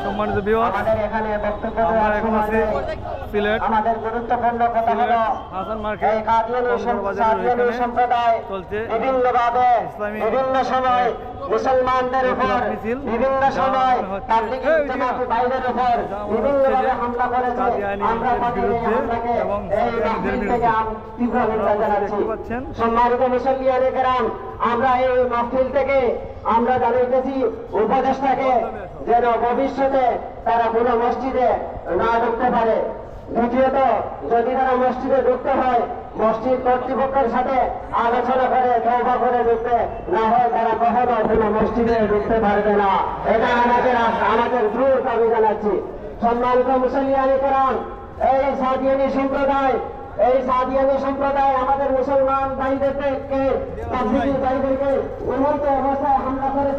সম্মানিত বিভাগ আমাদের এখানে আমরা এখন আছি সিলেট আমাদের গুরুত্বপূর্ণ কথা হলো হাসান মার্কেট এই কাদিয়ানী কক্সবাজারের কাদিয়ানী ওইখানে সম্প্রদায় চলছে। বিভিন্নভাবে ইসলামী বিভিন্ন সময় মুসলমানদের উপর বিভিন্ন সময় তাবলিগি বাইরের উপর যা আমরা বিভিন্নভাবে হামলা করেছে। আমরা তাদের এই হামলাকে এই মাহফিল থেকে তীব্র নিন্দা জানাচ্ছি সম্মানিত মুসলিয়ানে কেরাম আমরা এই মাহফিল থেকে আমরা জানাইতেছি উপদেষ্টাকে যেন ভবিষ্যতে তারা কোনো মসজিদে না ঢুকতে পারে। দ্বিতীয়ত, যদি তারা মসজিদে ঢুকতে হয়, মসজিদ কর্তৃপক্ষের সাথে আলোচনা করে তৌবা করে ঢুকতে। না হয় তারা কখনো কোনো মসজিদে ঢুকতে পারবে না। এটা আমাদের আমাদের দূর দাবি জানাচ্ছি। সম্মানিত মুসলিয়ানি কেরাম, এই সাদিয়ানি সম্প্রদায়, এই সাদিয়ানি সম্প্রদায় আমাদের মুসলমান ভাইদেরকে ভাইদেরকে উন্নত অবস্থায় হামলা করেছে।